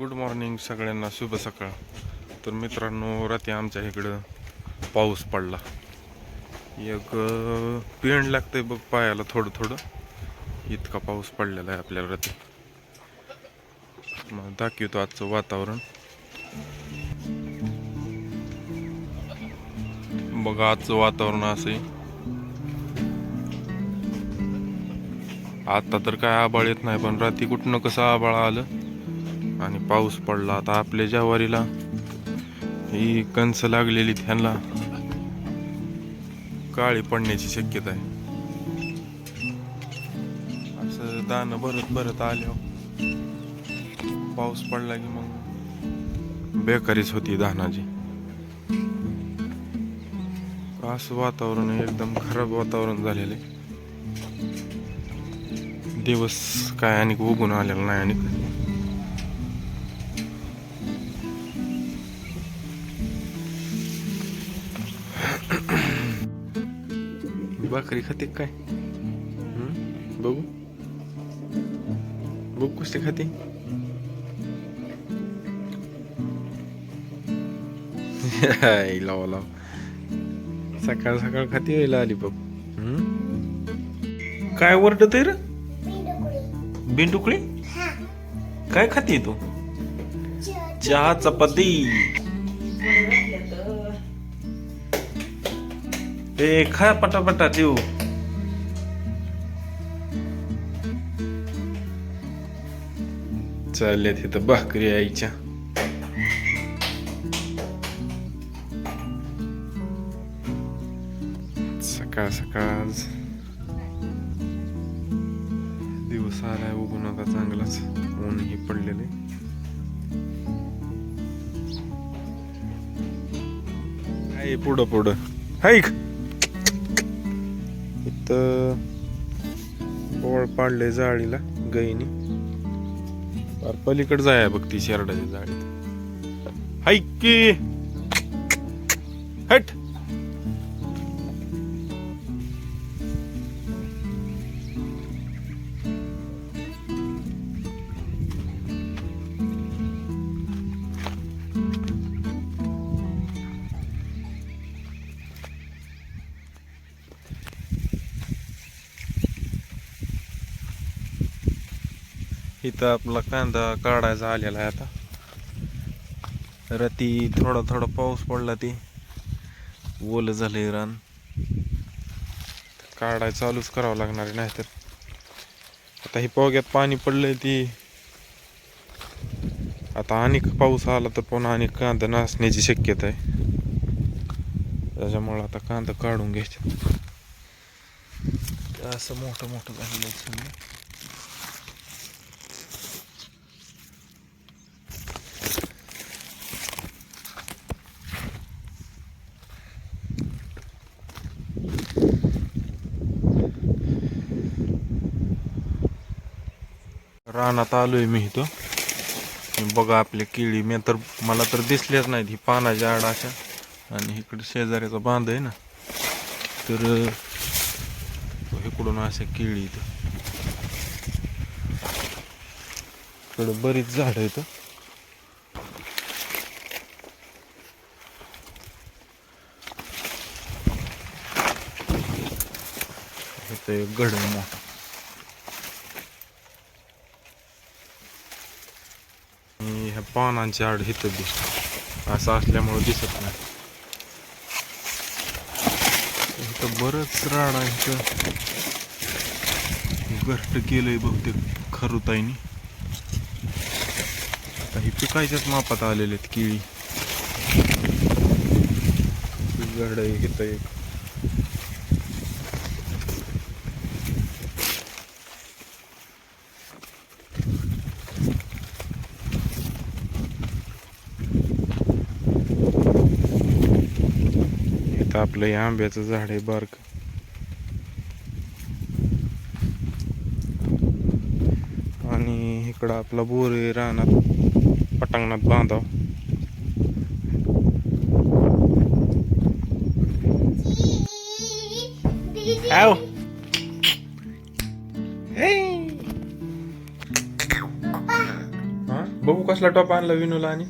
Good morning सगळ्यांना. शुभ सकाळ. तर मित्रांनो रात्री आमच्या इकडं पाऊस पडला. एक पिण लागतंय बघ पायाला थोडं थोडं इतका पाऊस पडलेला आहे आपल्याला रात्री. मग दाखवतो आजचं वातावरण. बघा आजचं वातावरण असं आहे. आता तर काय आबाळ येत नाही पण रात्री कुठनं कसं आबाळ आलं? आणि पाऊस पडला आता आपल्या ज्वारीला. ही कंस लागलेली त्यांना काळी पडण्याची शक्यता आहे. असं दाणं भरत भरत आल्यावर पाऊस पडला की मग बेकारीच होती धानाची असं वातावरण एकदम खराब वातावरण झालेलं आहे. दिवस काय आणि उगून आलेला नाही आणि बकरी खाते काय? बघू. बघू कशी खाते. लाव लाव. सकाळ सकाळ खाते यायला आली बघ? काय वरडत आहे र? बिंडुकळी काय खाते तू? चहा चपाती. ए खा पटापटा देऊ. चालले तिथं भाकरी आईच्या. सकाळ सकाळ. दिवस आलाय उगून आता चांगलाच. ऊनही पडलेले पुढं पुढं. हाईक इथं पोळ पाडले जाळीला गईनी फार पलीकडे जाय बघ ती शेरडाची जाळी हाय की. हट. इथं आपला कांदा काढायचा आलेला आहे आता. राती थोडा थोडा पाऊस पडला ती. ओलं झालं रान काढाय चालूच करावं लागणार आहे नाहीतर. आता ही पोग्यात पाणी पडलंय ती. आता अनेक पाऊस आला तर पुन्हा अनेक कांदा नासण्याची शक्यता आहे. त्याच्यामुळं आता कांदा काढून घ्यायचे. असं मोठं मोठं झालेलं रानात आलो रानात आलोय मी इथं. बघा आपल्या केळी. मी तर मला तर दिसल्याच नाहीत. ही पानाच्या आड अशा. आणि इकडे शेजाऱ्याचा बांध आहे ना. तर इकडून अशा केळी इथं. इकडं बरीच झाड आहेत. इथं एक गड मोठ आणि ह्या पानांची आड हिथं दिसतो. असं असल्यामुळं दिसत नाही. इथं बरंच राड आहे इथं. घट्ट केलंय बहुतेक खरुताईनी. आता ही पिकायच्याच मापात आलेले आहेत केळी. गड आहे इथं एक आता आपलं हे आंब्याचं झाड आहे बारक. आणि इकडं आपला बोर आहे रानात पटांगणात बांधाव. हा? बघू कसला टॉप आणला विनूला आणि?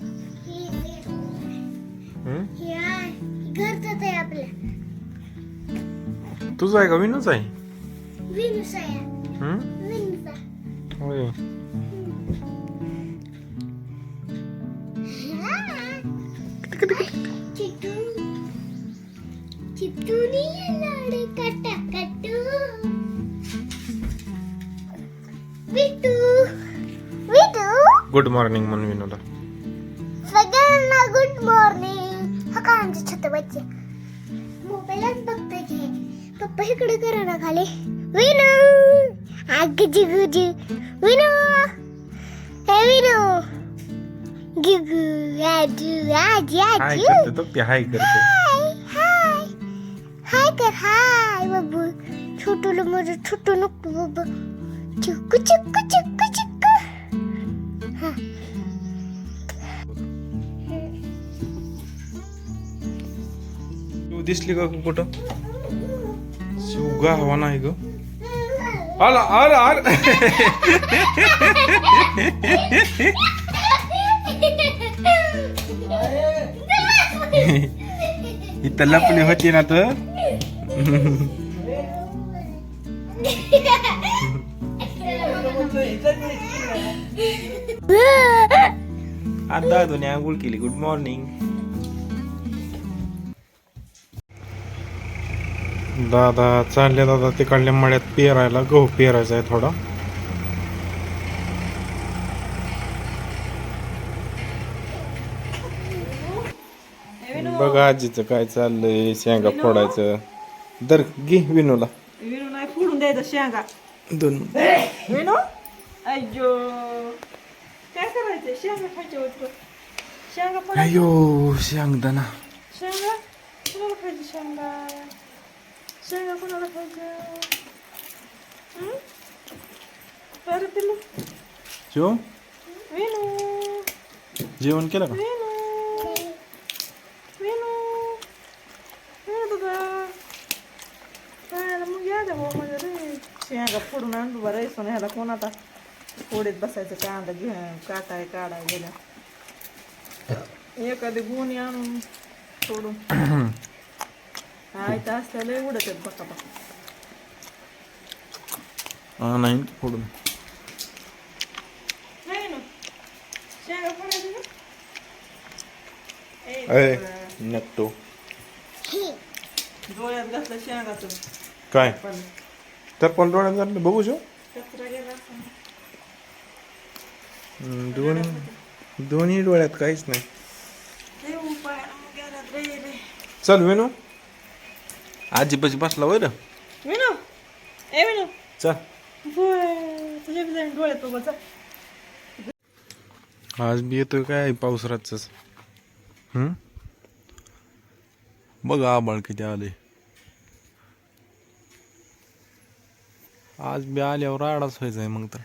ही हम्म? ही आहे घरचाच आहे आपल्या तुझा आहे का विनूच आहे विनुस आहे हम्म? विनुसा होय चिटू चिटूनी लाडे कटा कटू विटू विटू गुड मॉर्निंग म्हणून विनूला सगळ्यांना गुड मॉर्निंग का आमचे छोटे बच्चे मोबाईलच बघतोय की. पप्पा इकडे करा ना खाली विनू आगजी गुजी विनू! हे विनू! गुगू आजू आजी हाय आजू करते तो ते हाय करते. हाय हाय. हाय कर हाय बाबू. छोटूला माझं छोटू नको बाबा. चिक्कू चिक्कू चिक्कू चिक्कू हा. दिसली का कुठं? शिव गा हवा नाही ग. आला आला आला. इथं लपली होती ना तर. आता दोन्ही आंघोळ केली. गुड मॉर्निंग दादा चालले दादा तिकडल्या मळ्यात पेरायला गहू पेरायचा आहे थोडा. बघा आजीचं काय चाललंय शेंगा फोडायचं. दर घे विनूला. फोडून द्यायचं शेंगा. दोन. विनू? अय्यो काय करायचं शेंगा होत शेंगा अयो शेंगदाणा. शेंगा? शेंगा? शेंगा कोणाला खायचं? बरं पिल्लू शिव विनू जेवण केलं का विनू विनू विनू तुझा काय मग या द्या भाऊ म्हणजे रे शेंगा फोडून आणतो बरं रेसून ह्याला कोण आता फोडीत बसायचं कांदा घेऊन काटाय काढाय गेल्या एखादी गुणी आणून सोडून आयतं असल्या लय उडत आहेत बका बका हा नाही फोडून. नक्तो डोळ्यात घातलं शेंगाचं. काय? तर पण डोळ्यात झालं बघू शो दोन्ही दोन्ही डोळ्यात काहीच नाही. चल विनू. आजी पशी बसला विनू ए विनू. चल होय तुझ्या डोळ्यात बघा चल आज बी येतोय काय पाऊस रातच हम्म बघा आबाळ किती आले आज बी आल्यावर राडाच व्हायचा मग तर.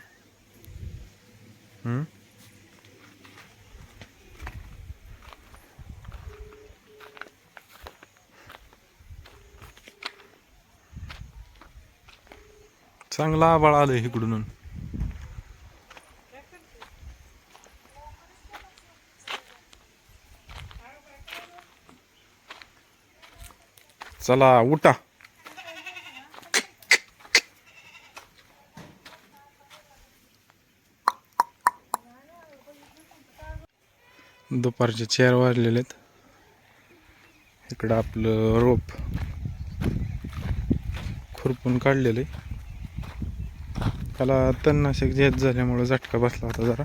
हम्म चांगला आबाळ आलं इकडून चला उठा. दुपारचे चेअर वाजलेले आहेत. इकडं आपलं रोप खुरपून काढलेलं आहे. त्याला तणनाशक झेत झाल्यामुळं झटका बसला होता जरा.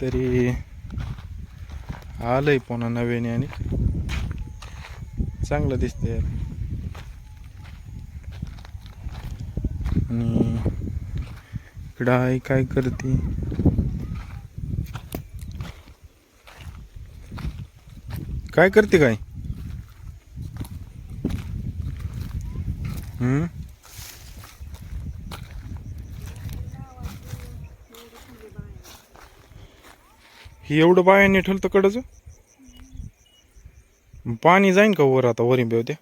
तरी आलंय पुन्हा नव्याने आणि चांगलं दिसतंय आणि इकडं आई काय करते? काय करते काय? हम्म? एवढं बायाने ठेवलं तर कडच पाणी जाईन का वर आता वरी बेवत्या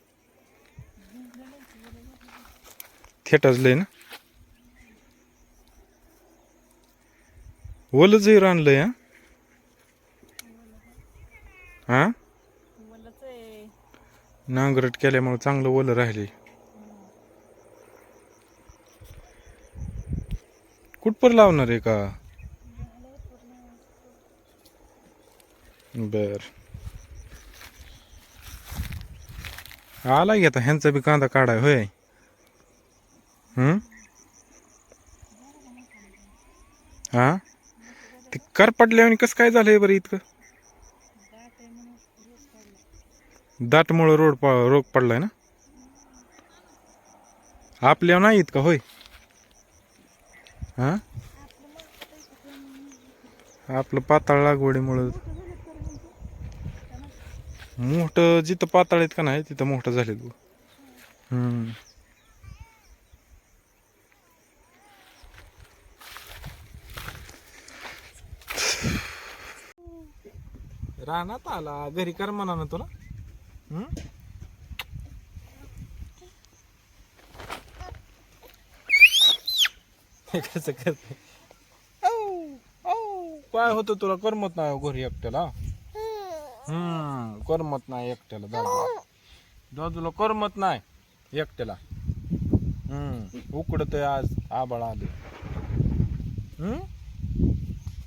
थेटच लय ना? ओलच हिर आणलंय हा? हा? नांगरट केल्यामुळे चांगलं ओलं राहिले कुठपर लावणार आहे का? बर. आला की आता ह्यांचा बी कांदा काढाय होय? हा? ते कर पडल्यावर कसं काय झालंय बरं इतकं? दाटमुळं रोड पा रोग पडलाय ना? आपल्या नाही इतका होय? हा? आपलं पाताळ लागवडीमुळं. मोठं जिथं पाताळ आहेत का नाही तिथं मोठं झाले तू हम्म. रानात आला घरी कर म्हणा ना तुला. हम्म? कसं करते? काय होतं तुला? करमत नाही घरी एकट्याला. हम्म करमत नाही एकट्याला दादू. दादूला करमत नाही एकट्याला. हम्म उकडत आज आबाळ आले. हम्म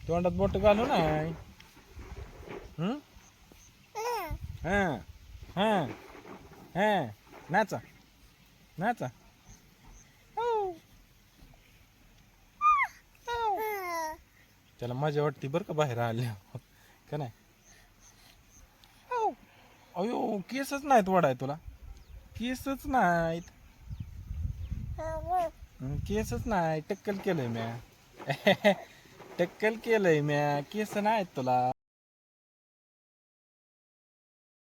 तोंडात बोट घालू नाही. हम्म हां हां हां नाचा नाचा. त्याला मजा वाटते बरं का बाहेर आल्या का नाही? अयो केसच नाहीत वडाय तुला. केसच नाहीत. हं, केसच नाही. टक्कल केलंय म्या. टक्कल केलंय म्या. केस नाहीत तुला.